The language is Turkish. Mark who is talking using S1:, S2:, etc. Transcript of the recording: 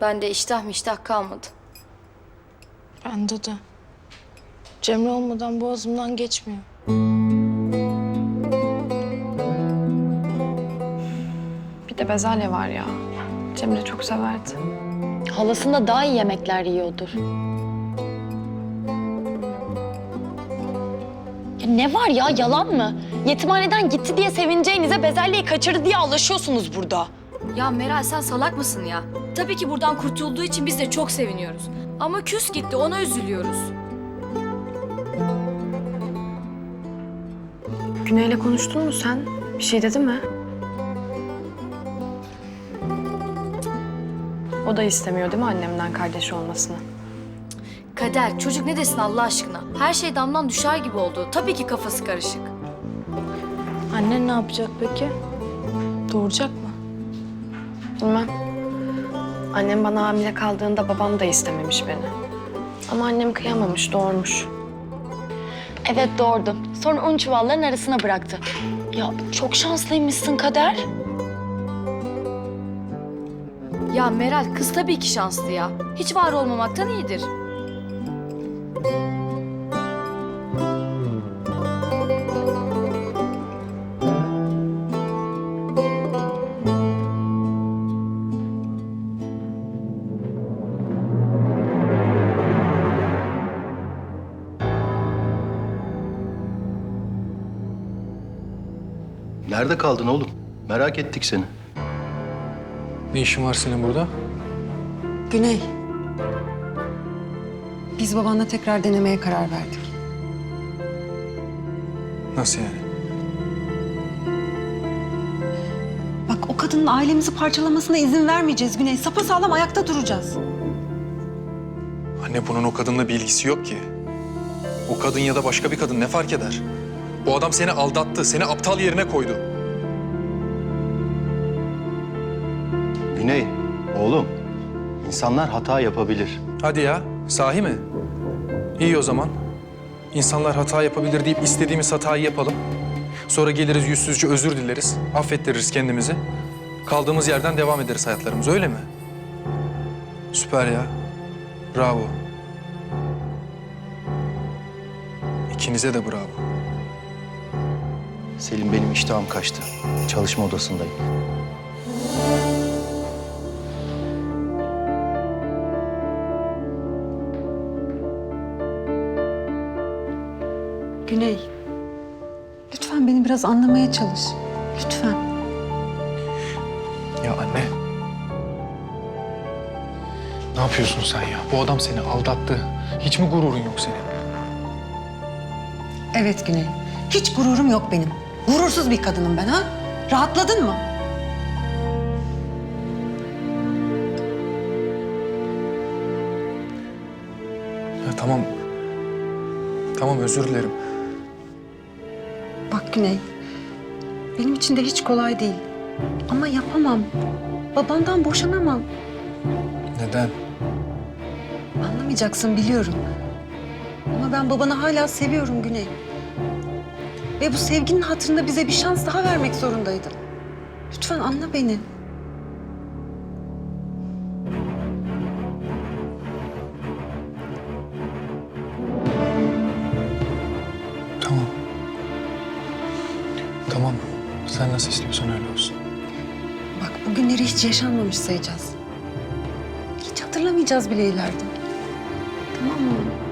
S1: Bende iştah miştah kalmadı.
S2: Bende de. Cemre olmadan boğazımdan geçmiyor.
S3: Bir de bezelye var ya. Cemre çok severdi.
S4: Halasında daha iyi yemekler yiyordur. Ya ne var ya yalan mı? Yetimhaneden gitti diye sevineceğinize bezelyeyi kaçırdı diye alışıyorsunuz burada.
S1: Ya Meral sen salak mısın ya? Tabii ki buradan kurtulduğu için biz de çok seviniyoruz. Ama küs gitti ona üzülüyoruz.
S3: Güney'le konuştun mu sen? Bir şey dedi mi? O da istemiyor değil mi annemden kardeşi olmasını?
S1: Kader çocuk ne desin Allah aşkına? Her şey damdan düşer gibi oldu. Tabii ki kafası karışık.
S2: Annen ne yapacak peki? Doğuracak mı?
S3: Bilmem. Annem bana hamile kaldığında babam da istememiş beni. Ama annem kıyamamış, doğurmuş.
S4: Evet doğurdu. Sonra un çuvalların arasına bıraktı. Ya çok şanslıymışsın Kader.
S1: Ya Meral kız tabii ki şanslı ya. Hiç var olmamaktan iyidir.
S5: Nerede kaldın oğlum? Merak ettik seni.
S6: Ne işin var senin burada?
S7: Güney. Biz babanla tekrar denemeye karar verdik.
S6: Nasıl yani?
S7: Bak o kadının ailemizi parçalamasına izin vermeyeceğiz Güney. Sapasağlam ayakta duracağız.
S6: Anne bunun o kadınla bir ilgisi yok ki. O kadın ya da başka bir kadın ne fark eder? Bu adam seni aldattı, seni aptal yerine koydu.
S5: Güney, oğlum. insanlar hata yapabilir.
S6: Hadi ya, sahi mi? İyi o zaman. İnsanlar hata yapabilir deyip istediğimiz hatayı yapalım. Sonra geliriz yüzsüzce özür dileriz, affettiririz kendimizi. Kaldığımız yerden devam ederiz hayatlarımız, öyle mi? Süper ya. Bravo. İkinize de bravo.
S5: Selim benim iştahım kaçtı. Çalışma odasındayım.
S7: Güney. Lütfen beni biraz anlamaya çalış. Lütfen.
S6: Ya anne. Ne yapıyorsun sen ya? Bu adam seni aldattı. Hiç mi gururun yok senin?
S7: Evet Güney. Hiç gururum yok benim. Gurursuz bir kadınım ben ha. Rahatladın mı?
S6: Ya tamam. Tamam özür dilerim.
S7: Bak Güney. Benim için de hiç kolay değil. Ama yapamam. Babandan boşanamam.
S6: Neden?
S7: Anlamayacaksın biliyorum. Ama ben babanı hala seviyorum Güney. Ve bu sevginin hatırında bize bir şans daha vermek zorundaydım. Lütfen anla beni.
S6: Tamam. Tamam. Sen nasıl istiyorsan öyle olsun.
S7: Bak bugünleri hiç yaşanmamış sayacağız. Hiç hatırlamayacağız bile ileride. Tamam mı?